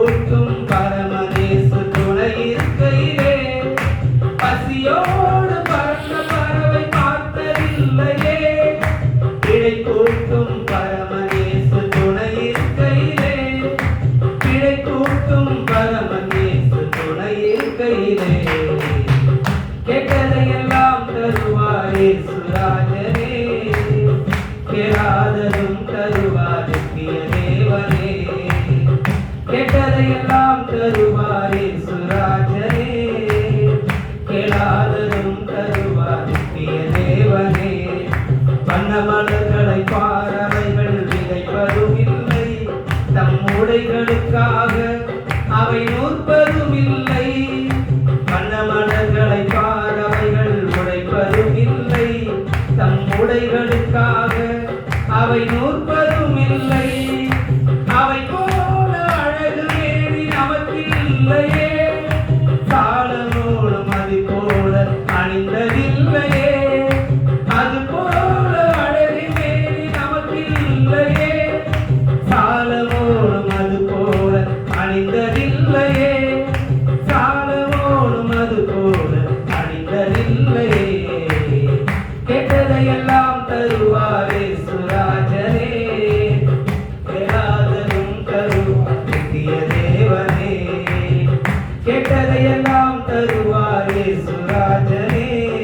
கூட்டும் பரமதேசு துணை இருக்கையிலே பசியோடு பறந்த பறவை பார்த்ததில்லையே. கிடை கூட்டும் பரமதேசு துணை இருக்கையிலே கிடை கூட்டும் பரமதேசு துணை இருக்கையிலே. கேட்டதையெல்லாம் தருவாரே எல்லாம் தருவாரே சுராஜரே. கேளாததும் தருவார் பண்ண மலர்களை பாறவைகள் விதைப்பதும் இல்லை. தம் உடைகளுக்காக அவை நூற்பதும் இல்லை. பண்ண மலர்களை பாரவைகள் உடைப்பதும் இல்லை. தம் உடைகளுக்காக அவை நூற்பதும் இல்லை. அணிந்ததில்லையே சாடலோடு மதிப்போட அணிந்ததில்லையே. அது போல அழகு மேலி நமக்கு இல்லையே. சாலமோடு மது போல அணிந்தது Senhor,